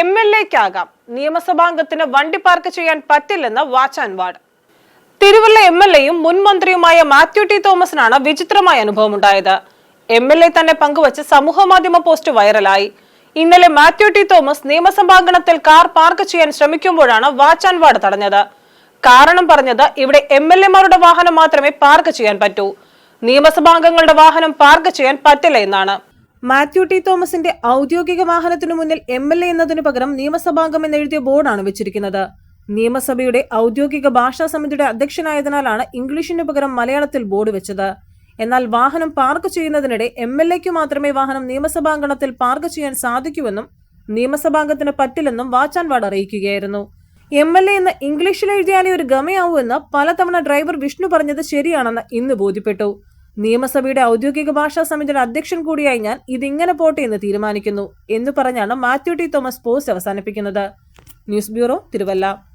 M L എക്കാകാം നിയമസഭാംഗത്തിന് വണ്ടി park ചെയ്യാൻ പറ്റില്ലെന്ന് watch and ward. Thiruvalla M L എയും മുൻ മന്ത്രിയുമായ മാത്യു ടി തോമസിനാണ് വിചിത്രമായ അനുഭവമുണ്ടായത്. എം എൽ എ തന്നെ പങ്കുവച്ച് സമൂഹ മാധ്യമ പോസ്റ്റ് വൈറലായി. ഇന്നലെ മാത്യു ടി തോമസ് നിയമസഭാംഗണത്തിൽ കാർ പാർക്ക് ചെയ്യാൻ ശ്രമിക്കുമ്പോഴാണ് വാച്ചാൻ വാർഡ് തടഞ്ഞത്. കാരണം പറഞ്ഞത് ഇവിടെ എം എൽ എമാരുടെ വാഹനം മാത്രമേ പാർക്ക് ചെയ്യാൻ പറ്റൂ. നിയമസഭാംഗങ്ങളുടെ വാഹനം പാർക്ക് ചെയ്യാൻ പറ്റില്ല എന്നാണ്. മാത്യു ടി തോമസിന്റെ ഔദ്യോഗിക വാഹനത്തിനു മുന്നിൽ എം എൽ എ എന്നതിനു പകരം നിയമസഭാംഗം എന്നെഴുതിയ ബോർഡാണ് വെച്ചിരിക്കുന്നത്. നിയമസഭയുടെ ഔദ്യോഗിക ഭാഷാ സമിതിയുടെ അധ്യക്ഷനായതിനാലാണ് ഇംഗ്ലീഷിനു പകരം മലയാളത്തിൽ ബോർഡ് വെച്ചത്. എന്നാൽ വാഹനം പാർക്ക് ചെയ്യുന്നതിനിടെ എം എൽ എക്ക് മാത്രമേ വാഹനം നിയമസഭാംഗണത്തിൽ പാർക്ക് ചെയ്യാൻ സാധിക്കൂവെന്നും നിയമസഭാംഗത്തിന് പറ്റില്ലെന്നും വാച്ചാൻവാട് അറിയിക്കുകയായിരുന്നു. എം എൽ എ എന്ന് ഇംഗ്ലീഷിൽ എഴുതിയാലേ ഒരു ഗമയാവൂ എന്ന് പലതവണ ഡ്രൈവർ വിഷ്ണു പറഞ്ഞത് ശരിയാണെന്ന് ഇന്ന് ബോധ്യപ്പെട്ടു. നിയമസഭയുടെ ഔദ്യോഗിക ഭാഷാ സമിതിയുടെ അധ്യക്ഷൻ കൂടിയായി ഞാൻ ഇതിങ്ങനെ പോട്ടെ എന്ന് തീരുമാനിക്കുന്നു എന്ന് പറഞ്ഞാണ് മാത്യു ടി തോമസ് പോസ്റ്റ് അവസാനിപ്പിക്കുന്നത്. News bureau Thiruvalla.